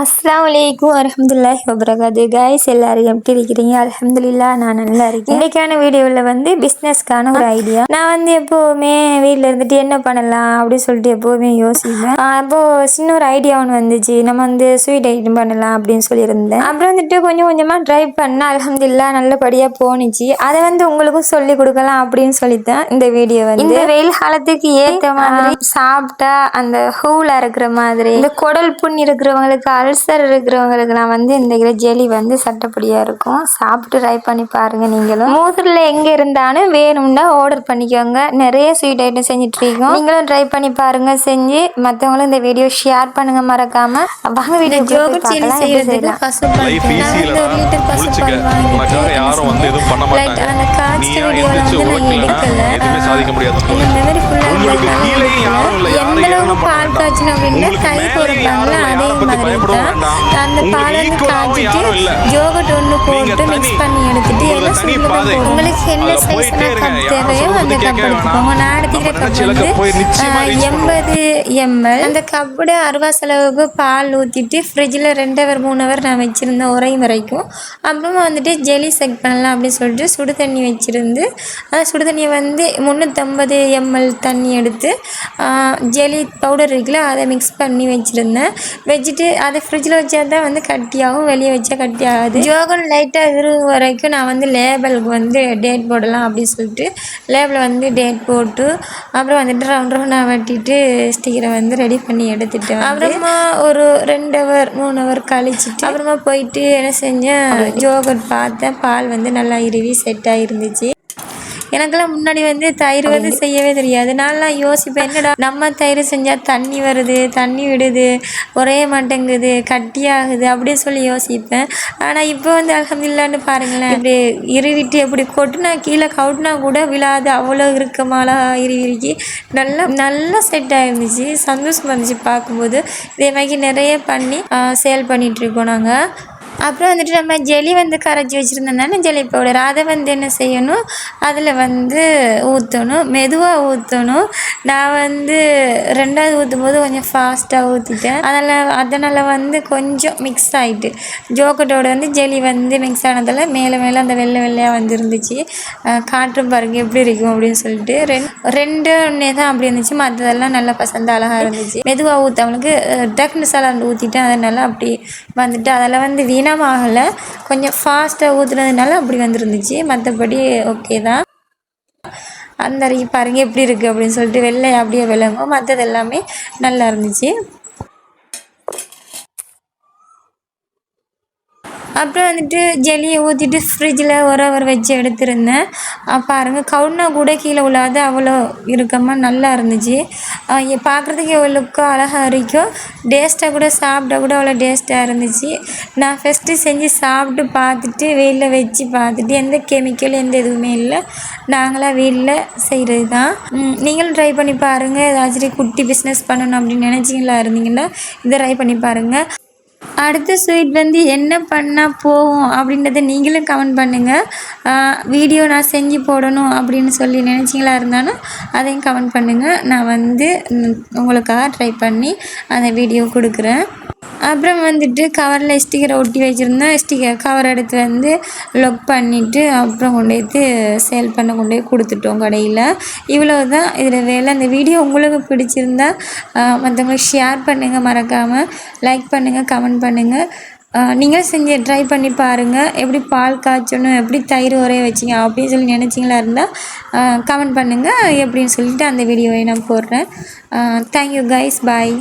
அஸ்லாம் வலைக்கும் வரமத்துல்லாஹி வபரகாது காய்ஸ் எல்லாரும் எப்படி இருக்கிறீங்க? அலமதுல்லா நான் நல்லா இருக்கேன். இன்றைக்கான வீடியோவில் வந்து பிஸ்னஸ்க்கான ஒரு ஐடியா நான் வந்து எப்போவுமே வீட்டில் இருந்துட்டு என்ன பண்ணலாம் அப்படின்னு சொல்லிட்டு எப்போவுமே யோசிப்பேன். அப்போது சின்ன ஒரு ஐடியா ஒன்று வந்துச்சு. நம்ம வந்து ஸ்வீட் ஐட்டம் பண்ணலாம் அப்படின்னு சொல்லியிருந்தேன். அப்புறம் வந்துட்டு கொஞ்சம் கொஞ்சமாக ட்ரை பண்ணால் அலமதுல்லா நல்லபடியாக போணுச்சு. அதை வந்து உங்களுக்கும் சொல்லி கொடுக்கலாம் அப்படின்னு சொல்லித்தான் இந்த வீடியோ வந்து. இந்த வெயில் காலத்துக்கு ஏற்ற மாதிரி சாப்பிட்டா அந்த ஹூலாக இருக்கிற மாதிரி இந்த குடல் புண் இருக்கிறவங்களுக்கு அல்சர் இருக்கிறவங்களுக்குலாம் வந்து இந்த கிலோ ஜெலி வந்து சட்டப்படியாக இருக்கும். சாப்பிட்டு ட்ரை பண்ணி பாருங்கள் நீங்களும். மூதூரில் எங்கே இருந்தாலும் வேணும்னா ஆர்டர் பண்ணிக்கோங்க. நிறைய ஸ்வீட் ஐட்டம் செஞ்சிட்ருக்கோம் நீங்களும் ட்ரை பண்ணி பாருங்கள் செஞ்சு மற்றவங்களும் இந்த வீடியோ ஷேர் பண்ணுங்கள் மறக்காமல் வாங்க வீடியோ நான் யாரும் வந்து எதுவும் பண்ண மாட்டாங்க. நீயா எந்திரிச்சு வந்து நான் உழைக்கலன்னா எதுவுமே சாதிக்க முடியாது. இந்த மாதிரி ஃபுல்லாக உங்களுக்கு கீழேயும் யாரும் இல்லை பால் காய்ச்சணும் அப்படின்னா கை யாரும் அதே மாதிரி. அந்த உங்களுக்கு பால் வந்து equal-ஆவும் யாரும் இல்லை. காய்ச்சிட்டு யோகட் ஒன்று போட்டு. மிக்ஸ் பண்ணி எடுத்துட்டு எல்லாம். போடணும். உங்களுக்கு என்ன சைஸ்னா. கப் தேவையோ அந்த கப் எடுத்துக்கோங்க நான் எடுத்துக்கிற கப் வந்து. எண்பது எம்எல் அந்த கப்போட அறுபா செலவுக்கு பால் ஊற்றிட்டு ஃப்ரிட்ஜில் ரெண்டு ஹவர் மூணு ஹவர் நான் வச்சுருந்தேன் உரையும் வரைக்கும் அப்புறமா வந்துட்டு ஜெலி செக் பண்ணலாம் அப்படின்னு சொல்லிட்டு சுடு தண்ணி வச்சுருந்து அந்த சுடு தண்ணியை வந்து முந்நூற்றம்பது எம்எல் தண்ணி எடுத்து ஜெலி பவுடர் இருக்குல்ல அதை மிக்ஸ் பண்ணி வச்சுருந்தேன் வச்சுட்டு அதை ஃப்ரிட்ஜில் வச்சா தான் வந்து கட்டியாகும் வெளியே வச்சா கட்டி ஆகாது ஜோகன் லைட்டாக விரும்பு வரைக்கும் நான் வந்து லேபிளுக்கு வந்து டேட் போடலாம் அப்படின்னு சொல்லிட்டு லேபிளில் வந்து டேட் போட்டு அப்புறம் வந்துட்டு ரவுண்ட் ரவுண்டாக வெட்டிட்டு ஸ்டிக்கரை வந்து ரெடி பண்ணி எடுத்துட்டேன் அப்புறமா ஒரு ரெண்டு ஹவர் மூணு ஹவர் கழிச்சிட்டு அப்புறமா போயிட்டு என்ன செஞ்சேன் ஜோகட் பார்த்தேன் பால் வந்து நல்லா இறுவி செட் ஆகிருந்துச்சு எனக்கெல்லாம் முன்னாடி வந்து தயிர் வந்து செய்யவே தெரியாது. நான்லாம் யோசிப்பேன் என்னடா நம்ம தயிர் செஞ்சால் தண்ணி வருது தண்ணி விடுது குறைய மாட்டேங்குது கட்டியாகுது அப்படியே சொல்லி யோசிப்பேன். ஆனால் இப்போ வந்து அலமதுல்லான்னு பாருங்களேன் இப்படி இருவிட்டு எப்படி கொட்டினா கீழே கவுட்டினா கூட விழாது. அவ்வளோ இருக்கமாலா இருவிருக்கி நல்லா நல்லா செட் ஆயிருந்துச்சு. சந்தோஷமாக இருந்துச்சு பார்க்கும்போது. இதே மாதிரி நிறைய பண்ணி சேல் பண்ணிகிட்ருக்கோம் நாங்கள் அப்புறம் வந்துட்டு நம்ம ஜெலி வந்து கரைச்சி வச்சுருந்தோம் ஜெலி பவுடர் அதை வந்து என்ன செய்யணும் அதில் வந்து ஊற்றணும் மெதுவாக ஊற்றணும் நான் வந்து ரெண்டாவது ஊற்றும் போது கொஞ்சம் ஃபாஸ்ட்டாக ஊற்றிட்டேன் அதில் அதனால் வந்து கொஞ்சம் மிக்ஸ் ஆகிட்டு ஜோக்கட்டோட வந்து ஜெலி வந்து மிக்ஸ் ஆனதால் மேலே மேலே அந்த வெள்ளை வெள்ளையாக வந்துருந்துச்சு. காற்று பாருங்க எப்படி இருக்கும் அப்படின்னு சொல்லிட்டு ரெண்டு ரெண்டு ஒன்றே தான் அப்படி இருந்துச்சு. மற்றதெல்லாம் நல்லா பசந்த அழகாக இருந்துச்சு. மெதுவாக ஊற்றவங்களுக்கு டக்குனு சலாண்டு ஊற்றிட்டு அதனால் அப்படி வந்துட்டு அதில் வந்து வீணாக ஆகலை கொஞ்சம் ஃபாஸ்ட்டாக ஊற்றுனதுனால அப்படி வந்துருந்துச்சு. மற்றபடி ஓகே தான். அந்த அருகே பாருங்க எப்படி இருக்குது அப்படின்னு சொல்லிட்டு வெள்ளை அப்படியே விளங்கும். மற்றது எல்லாமே நல்லா இருந்துச்சு. அப்புறம் வந்துட்டு ஜெல்லியை ஊற்றிட்டு ஃப்ரிட்ஜில் ஒரு ஹவர் வச்சு எடுத்திருந்தேன். பாருங்கள் கவுனா கூட கீழே விழாது அவ்வளோ இருக்கமாக நல்லா இருந்துச்சு. பார்க்குறதுக்கு எவ்வளோ லுக்கோ அழகாக இருக்கும் டேஸ்ட்டாக கூட சாப்பிட்டா கூட அவ்வளோ டேஸ்ட்டாக இருந்துச்சு. நான் ஃபஸ்ட்டு செஞ்சு சாப்பிட்டு பார்த்துட்டு வெயிலில் வச்சு பார்த்துட்டு எந்த கெமிக்கல் எந்த எதுவுமே இல்லை. நாங்களாக வீட்டில் செய்கிறது தான் நீங்களும் ட்ரை பண்ணி பாருங்கள் ஏதாச்சும் குட்டி பிஸ்னஸ் பண்ணணும் அப்படின்னு நினச்சிங்களா இருந்தீங்கன்னா இதை ட்ரை பண்ணி பாருங்கள் அடுத்த ஸ்வீட் வந்து என்ன பண்ணால் போகும் அப்படின்றத நீங்களும் கமெண்ட் பண்ணுங்கள் வீடியோ நான் செஞ்சு போடணும் அப்படின்னு சொல்லி நினச்சிங்களா இருந்தாலும் அதையும் கமெண்ட் பண்ணுங்கள் நான் வந்து உங்களுக்காக ட்ரை பண்ணி அந்த வீடியோ கொடுக்குறேன். அப்புறம் வந்துட்டு கவரில் ஸ்டிக்கரை ஒட்டி வச்சுருந்தேன் ஸ்டிக்கர் கவர் எடுத்து வந்து லொக் பண்ணிவிட்டு அப்புறம் கொண்டு போய்ட்டு சேல் பண்ண கொண்டு போய் கொடுத்துட்டோம் கடையில். இவ்வளோ தான் இதில் வேலை. அந்த வீடியோ உங்களுக்கு பிடிச்சிருந்தா மற்றவங்களுக்கு ஷேர் பண்ணுங்கள் மறக்காமல் லைக் பண்ணுங்கள் கமெண்ட் பண்ணுங்கள் நீங்கள் செஞ்சு ட்ரை பண்ணி பாருங்கள் எப்படி பால் காய்ச்சணும் எப்படி தயிர் உரைய வச்சிங்க அப்படின்னு சொல்லி நினச்சிங்களா இருந்தால் கமெண்ட் பண்ணுங்கள் எப்படின்னு சொல்லிட்டு அந்த வீடியோவை நான் போடுறேன். Thank you guys bye